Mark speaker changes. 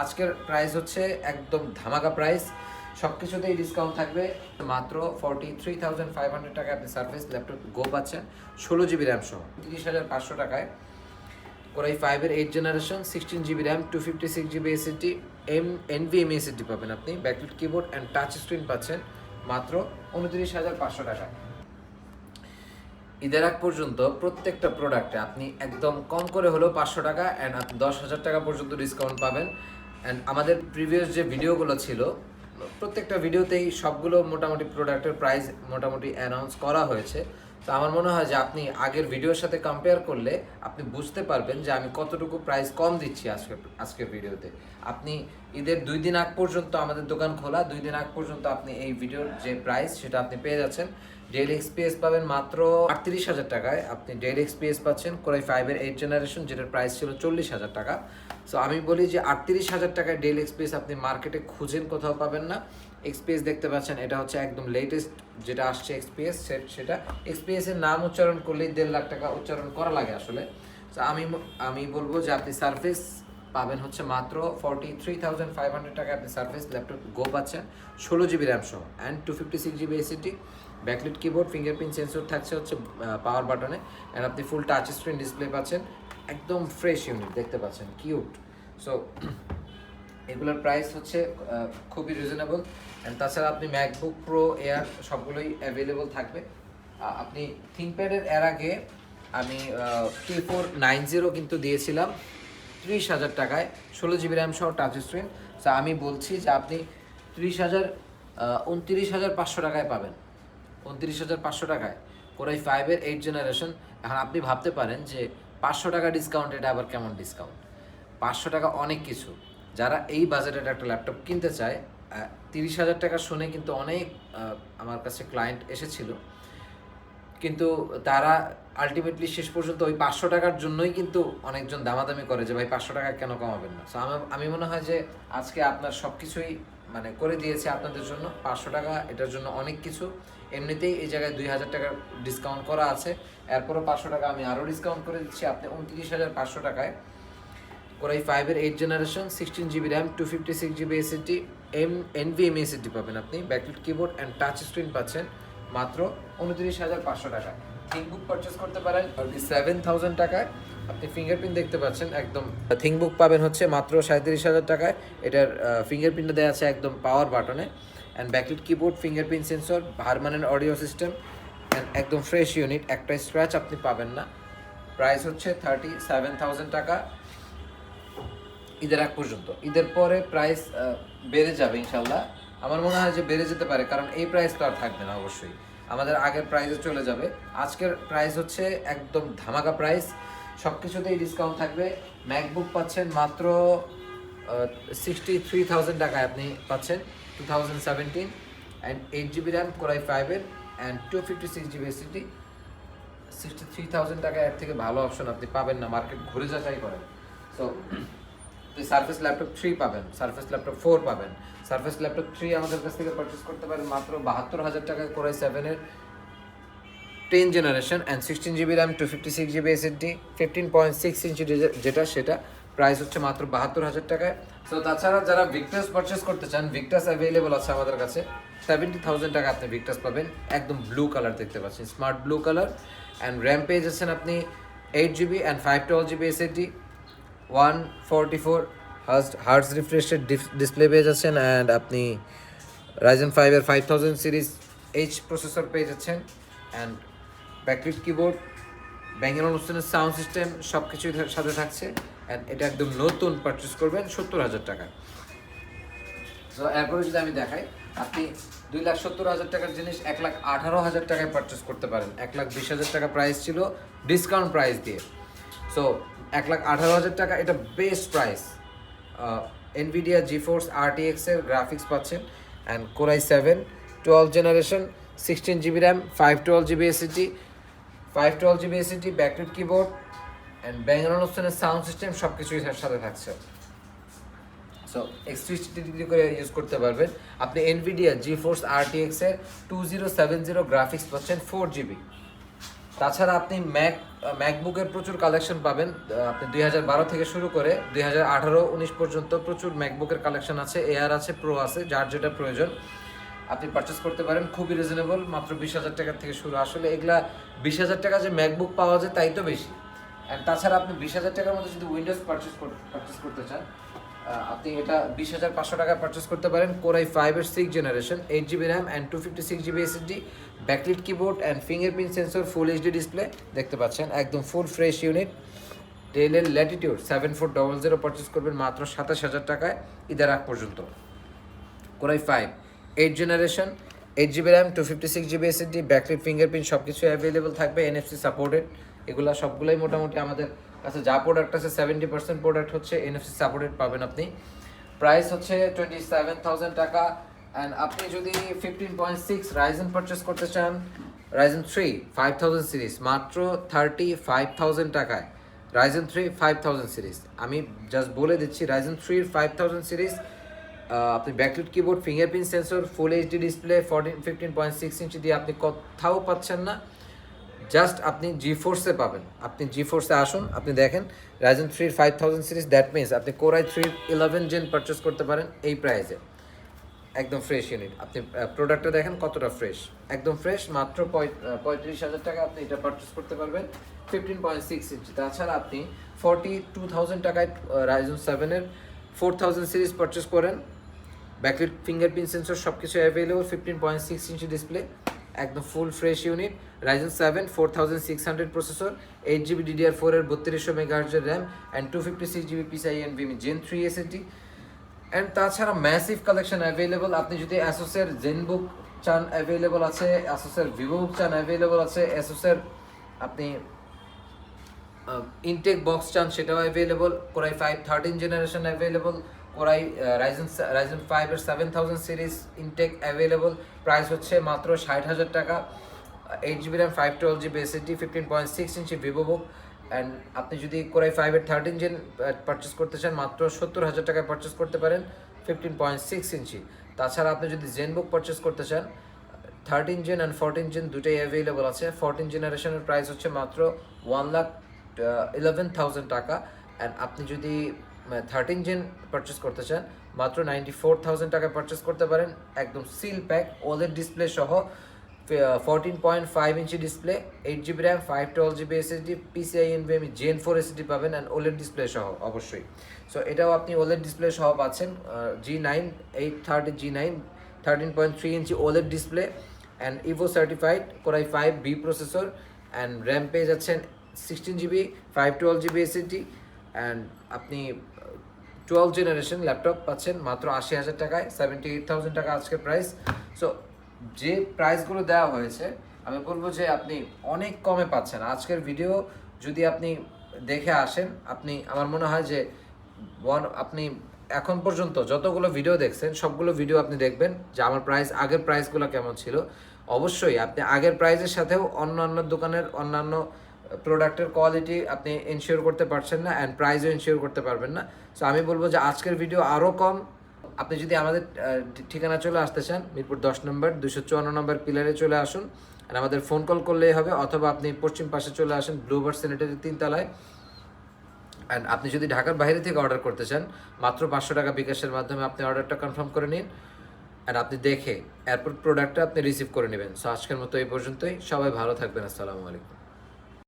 Speaker 1: আজকের প্রাইস হচ্ছে একদম ধামাকা প্রাইস সব কিছুতেই ডিসকাউন্ট থাকবে। মাত্র forty three thousand five hundred টাকায় আপনি সার্ভিস ল্যাপটপ গো পাচ্ছেন। ষোলো জিবি র্যাম সহ। তিরিশ হাজার পাঁচশো টাকায়। কোরাই ফাইভের eight generation sixteen GB RAM two fifty six GB SSD M NVM SSD পাবেন আপনি। Backlit keyboard and touch screen পাচ্ছেন মাত্র উনত্রিশ হাজার পাঁচশো টাকায়। ঈদের আগ পর্যন্ত প্রত্যেকটা প্রোডাক্টে আপনি একদম কম করে হলেও পাঁচশো টাকা অ্যান্ড আপনি দশ হাজার টাকা পর্যন্ত ডিসকাউন্ট পাবেন। অ্যান্ড আমাদের প্রিভিয়াস যে ভিডিওগুলো ছিল, প্রত্যেকটা ভিডিওতেই সবগুলো মোটামুটি প্রোডাক্টের প্রাইস মোটামুটি অ্যানাউন্স করা হয়েছে। তো আমার মনে হয় যে আপনি আগের ভিডিওর সাথে কম্পেয়ার করলে আপনি বুঝতে পারবেন যে আমি কতটুকু প্রাইস কম দিচ্ছি আজকে, আজকের ভিডিওতে আপনি ঈদের দুই দিন আগ পর্যন্ত আমাদের দোকান খোলা, দুই দিন আগ পর্যন্ত আপনি এই ভিডিওর যে প্রাইস সেটা আপনি পেয়ে যাচ্ছেন। ডেইলি এক্সপিএস পাবেন মাত্র আটত্রিশ হাজার টাকায়। আপনি ডেইলি এক্সপিএস পাচ্ছেন কোরাই ফাইভের এইট জেনারেশন যেটার প্রাইস ছিল চল্লিশ হাজার টাকা। সো আমি বলি যে আটত্রিশ হাজার টাকায় ডেইলি এক্সপিএস আপনি মার্কেটে খুঁজেন, কোথাও পাবেন না। এক্সপিএস দেখতে পাচ্ছেন, এটা হচ্ছে একদম লেটেস্ট যেটা আসছে এক্সপিএস সেটা এক্সপিএস এর নাম উচ্চারণ করলেই দেড় লাখ টাকা উচ্চারণ করা লাগে আসলে। তো আমি আমি বলব যে আপনি সার্ভিস পাবেন হচ্ছে মাত্র forty three thousand five hundred টাকা আপনি সার্ভিস ল্যাপটপ গো পাচ্ছেন। ষোলো জিবি র্যাম সহ and two fifty six GB SSD backlit keyboard fingerprint sensor থাকছে হচ্ছে পাওয়ার বাটনে অ্যান্ড আপনি ফুল টাচ স্ক্রিন ডিসপ্লে পাচ্ছেন। একদম ফ্রেশ ইউনিট দেখতে পাচ্ছেন কিউট সো এগুলোর প্রাইস হচ্ছে খুবই রিজনেবল অ্যান্ড তাছাড়া আপনি ম্যাকবুক প্রো এয়ার সবগুলোই অ্যাভেলেবল থাকবে। আপনি থিঙ্কপ্যাডের এর আগে আমি টি ফোর নাইন জিরো কিন্তু দিয়েছিলাম ত্রিশ হাজার টাকায়। ষোলো জিবি র্যাম সহ টাচ স্ক্রিন তো আমি বলছি যে আপনি ত্রিশ হাজার উনত্রিশ হাজার পাঁচশো টাকায় পাবেন। উনত্রিশ হাজার পাঁচশো টাকায়। কোরাই ফাইভের এইট জেনারেশন এখন আপনি ভাবতে পারেন যে পাঁচশো টাকা ডিসকাউন্ট এটা আবার কেমন ডিসকাউন্ট পাঁচশো টাকা অনেক কিছু। যারা এই বাজেটের একটা ল্যাপটপ কিনতে চায় তিরিশ হাজার টাকা শুনে কিন্তু অনেক আমার কাছে ক্লায়েন্ট এসেছিল। কিন্তু তারা আলটিমেটলি শেষ পর্যন্ত ওই পাঁচশো টাকার জন্যই কিন্তু অনেকজন দামাদামি করে যে, ভাই, পাঁচশো টাকা কেন কমাবেন না? সো আমি মনে হয় যে, আজকে আপনার সব কিছুই মানে করে দিয়েছে আপনাদের জন্য। পাঁচশো টাকা, এটার জন্য অনেক কিছু। এমনিতেই এই জায়গায় দুই হাজার টাকার ডিসকাউন্ট করা আছে। এরপরও পাঁচশো টাকা আমি আরও ডিসকাউন্ট করে দিচ্ছি। আপনি উনত্রিশ হাজার পাঁচশো টাকায় কোরাই ফাইভের eight generation sixteen GB RAM two fifty six GB SSD M NVM SSD পাবেন আপনি। Backlit keyboard and touch screen পাচ্ছেন মাত্র উনত্রিশ হাজার পাঁচশো টাকায় থিঙ্কবুক পারচেস করতে পারেন সেভেন থাউজেন্ড টাকায়। আপনি ফিঙ্গারপ্রিন্ট দেখতে পাচ্ছেন একদম থিঙ্কবুক পাবেন হচ্ছে মাত্র সাঁত্রিশ হাজার টাকায়। এটার ফিঙ্গারপ্রিন্টটা দেওয়া আছে একদম পাওয়ার বাটনে and backlit keyboard fingerprint sensor permanent audio system and একদম ফ্রেশ ইউনিট একটা স্ক্র্যাচ আপনি পাবেন না। প্রাইস হচ্ছে থার্টি সেভেন থাউজেন্ড টাকা। ঈদের আগ পর্যন্ত। ঈদের পরে প্রাইস বেড়ে যাবে ইনশাল্লাহ। আমার মনে হয় যে বেড়ে যেতে পারে, কারণ এই প্রাইস তো আর থাকবে না অবশ্যই। আমাদের আগের প্রাইসে চলে যাবে। আজকের প্রাইস হচ্ছে একদম ধামাকা প্রাইস সব কিছুতেই ডিসকাউন্ট থাকবে। ম্যাকবুক পাচ্ছেন মাত্র সিক্সটি থ্রি থাউজেন্ড টাকায় আপনি পাচ্ছেন two thousand seventeen and eight GB RAM core i ফাইভের and two fifty six GB SSD sixty three thousand টাকা এর থেকে ভালো অপশন আপনি পাবেন না মার্কেট ঘুরে যাচাই করেন। সো সার্ফেস ল্যাপটপ থ্রি পাবেন সার্ফেস ল্যাপটপ ফোর পাবেন। সার্ফেস ল্যাপটপ থ্রি আমাদের কাছ থেকে পারচেস করতে পারেন মাত্র বাহাত্তর হাজার টাকায় করে সেভেনের ten generation and sixteen GB RAM two fifty six GB SSD fifteen point six inch যেটা সেটা প্রাইস হচ্ছে মাত্র বাহাত্তর হাজার টাকায়। সো তাছাড়া যারা ভিক্টাস পারচেস করতে চান ভিক্টাস অ্যাভেলেবল আছে আমাদের কাছে। সেভেন্টি থাউজেন্ড টাকা আপনি ভিক্টাস পাবেন। একদম ব্লু কালার দেখতে পাচ্ছেন smart blue colour and RAM পেয়ে যাচ্ছেন আপনি eight GB and five twelve GB SSD one forty four hertz hertz রিফ্রেশের display পেয়ে যাচ্ছেন অ্যান্ড আপনি রাইজেন ফাইভের five thousand series H processor পেয়ে যাচ্ছেন অ্যান্ড ব্যাকলিট কিবোর্ড ব্যাঙ্গেল অনুষ্ঠানের সাউন্ড সিস্টেম সব কিছুই সাথে থাকছে অ্যান্ড এটা একদম নতুন পারচেস করবেন সত্তর হাজার টাকা। তো এরপরে যদি আমি দেখাই, আপনি দুই লাখ সত্তর হাজার টাকার জিনিস এক লাখ আঠারো হাজার টাকায় পারচেস করতে পারেন। এক লাখ বিশ হাজার টাকা প্রাইস ছিল ডিসকাউন্ট প্রাইস দিয়ে। সো এক লাখ আঠারো হাজার টাকা, এটা best price NVIDIA GeForce RTX এর গ্রাফিক্স পাচ্ছেন and core i seven twelve generation sixteen GB RAM five twelve GB SSD five twelve GB SSD backlit keyboard and Bangalore অনুষ্ঠানের সাউন্ড সিস্টেম সব কিছুই সাথে থাকছে। সো এক্সট্রিসিটি ডিগ্রি করে ইউজ করতে পারবেন। আপনি এনভিডিয়া জি ফোর্স আরটিএক্স এর two zero seven zero graphics পাচ্ছেন ফোর জিবি তাছাড়া আপনি ম্যাক ম্যাকবুকের প্রচুর কালেকশন পাবেন। আপনি দুই হাজার বারো থেকে শুরু করে দুই হাজার আঠারো, উনিশ পর্যন্ত প্রচুর ম্যাকবুকের কালেকশন আছে এয়ার আছে প্রো আছে, যার যেটা প্রয়োজন। আপনি পারচেস করতে পারেন, খুবই রিজনেবল মাত্র বিশ হাজার টাকা থেকে শুরু। আসলে এগুলা বিশ হাজার টাকা যে ম্যাকবুক পাওয়া যায়, তাই তো বেশি। অ্যান্ড তাছাড়া আপনি বিশ হাজার টাকার মধ্যে যদি উইন্ডোজ পারচেস পারচেস করতে চান আপনি এটা বিশ হাজার পাঁচশো টাকা পারচেস করতে পারেন। কোরাই ফাইভের six generation eight GB RAM and two fifty six GB SSD backlit keyboard and fingerprint sensor full HD display দেখতে পাচ্ছেন, একদম ফুল ফ্রেশ ইউনিট ডেলের latitude seven four double zero purchase করবেন মাত্র সাতাশ হাজার টাকায়, ঈদের আগ পর্যন্ত। Core i five eight generation eight GB RAM two fifty six GB SSD backlit fingerprint সব কিছু অ্যাভেলেবল থাকবে এনএফসি সাপোর্টেড এগুলো সবগুলোই মোটামুটি আমাদের কাছে যা প্রোডাক্ট আছে সেভেন্টি পার্সেন্ট প্রোডাক্ট হচ্ছে এনএফসি সাপোর্টেড পাবেন আপনি। প্রাইস হচ্ছে টোয়েন্টি সেভেন থাউজেন্ড টাকা অ্যান্ড আপনি যদি fifteen point six Ryzen purchase করতে চান Ryzen three five thousand series মাত্র থার্টি ফাইভ থাউজেন্ড টাকায়। Ryzen three five thousand series আমি জাস্ট বলে দিচ্ছি রাইজেন থ্রির ফাইভ থাউজেন্ড সিরিজ আপনি backlit keyboard fingerprint sensor full HD display fourteen fifteen point six inch দিয়ে আপনি কোথাও পাচ্ছেন না। জাস্ট আপনি জি ফোর্সে পাবেন। আপনি জি ফোর্সে আসুন, আপনি দেখেন রাইজেন থ্রির five thousand series that means আপনি কোরাই থ্রির ইলেভেন জেন পারচেস করতে পারেন এই প্রাইসে একদম ফ্রেশ ইউনিট আপনি প্রোডাক্টটা দেখেন কতটা ফ্রেশ একদম ফ্রেশ মাত্র পঁয়ত্রিশ হাজার টাকা আপনি এটা পারচেস করতে পারবেন। ফিফটিন পয়েন্ট সিক্স ইঞ্চি তাছাড়া আপনি ফর্টি টু থাউজেন্ড টাকায় রাইজন সেভেনের ফোর থাউজেন্ড সিরিজ পারচেস করেন। ব্যাকলিট ফিঙ্গারপ্রিন্ট সেন্সর সব কিছু available fifteen point six inch display একদম full fresh unit Ryzen seven four thousand six hundred processor eight GB DDR ফোরের বত্রিশশো মেগাহার্জের RAM and two fifty six GB PCI NVMe gen three SSD and তাছাড়া massive collection available আপনি যদি অ্যাসোসের ZenBook চান available আছে অ্যাসোসের Vivo বুক চান available আছে অ্যাসোসের আপনি ইনটেক বক্স চান, সেটাও available core i five thirteen generation available core i Ryzen Ryzen ফাইভের seven thousand series Intel available price হচ্ছে মাত্র ষাট হাজার টাকা eight GB RAM five twelve GB SSD fifteen point six inch VivoBook and আপনি যদি কোরাই ফাইভের thirteen gen purchase করতে চান, মাত্র সত্তর হাজার টাকায় পারচেস করতে পারেন ফিফটিন পয়েন্ট সিক্স ইঞ্চি তাছাড়া আপনি যদি জেন বুক পারচেস করতে চান thirteen gen and fourteen gen দুটোই অ্যাভেলেবল আছে। ফোরটিন জেনারেশনের প্রাইস হচ্ছে মাত্র ওয়ান লাখ ইলেভেন থাউজেন্ড টাকা। অ্যান্ড আপনি যদি থার্টিন জেন পারচেস করতে চান, মাত্র নাইনটি ফোর থাউজেন্ড টাকায় পারচেস করতে পারেন। একদম সিল প্যাক ওলেড ডিসপ্লে সহ। Fourteen point five inch display, eight GB RAM five twelve GB SSD PCIe NVMe gen four SSD পাবেন অ্যান্ড ওলেড ডিসপ্লে সহ, অবশ্যই। সো এটাও আপনি ওলেড ডিসপ্লে সহ পাচ্ছেন G nine eight thirty G nine thirteen point three inch OLED display and evo certified core i five B processor and RAM পেয়ে যাচ্ছেন sixteen GB five twelve GB SSD and আপনি twelve generation laptop পাচ্ছেন মাত্র আশি হাজার টাকায় seventy eight thousand টাকা আজকের প্রাইস সো যে প্রাইসগুলো দেওয়া হয়েছে, আমি বলব যে আপনি অনেক কমে পাচ্ছেন। আজকের ভিডিও যদি আপনি দেখে আসেন, আপনি, আমার মনে হয় যে ওয়ান আপনি এখন পর্যন্ত যতগুলো ভিডিও দেখছেন, সবগুলো ভিডিও আপনি দেখবেন যে আমার প্রাইস আগের প্রাইসগুলো কেমন ছিল। অবশ্যই আপনি আগের প্রাইসের সাথেও অন্যান্য দোকানের অন্যান্য প্রোডাক্টের কোয়ালিটি আপনি এনশিওর করতে পারছেন না অ্যান্ড প্রাইসও এনশিওর করতে পারবেন না। সো আমি বলব যে আজকের ভিডিও আরও কম আপনি যদি আমাদের ঠিকানা চলে আসতে চান, মিরপুর দশ নম্বর দুশো চুয়ান্ন নম্বর পিলারে চলে আসুন। আর আমাদের ফোন কল করলেই হবে, অথবা আপনি পশ্চিম পাশে চলে আসেন ব্লুবার সেনেটারি তিনতলায়। অ্যান্ড আপনি যদি ঢাকার বাইরে থেকে অর্ডার করতে চান, মাত্র পাঁচশো টাকা বিকাশের মাধ্যমে আপনি অর্ডারটা কনফার্ম করে নিন। অ্যান্ড আপনি দেখে, এরপর প্রোডাক্টটা আপনি রিসিভ করে নেবেন। সো আজকের মতো এই পর্যন্তই। সবাই ভালো থাকবেন। আসসালামু আলাইকুম।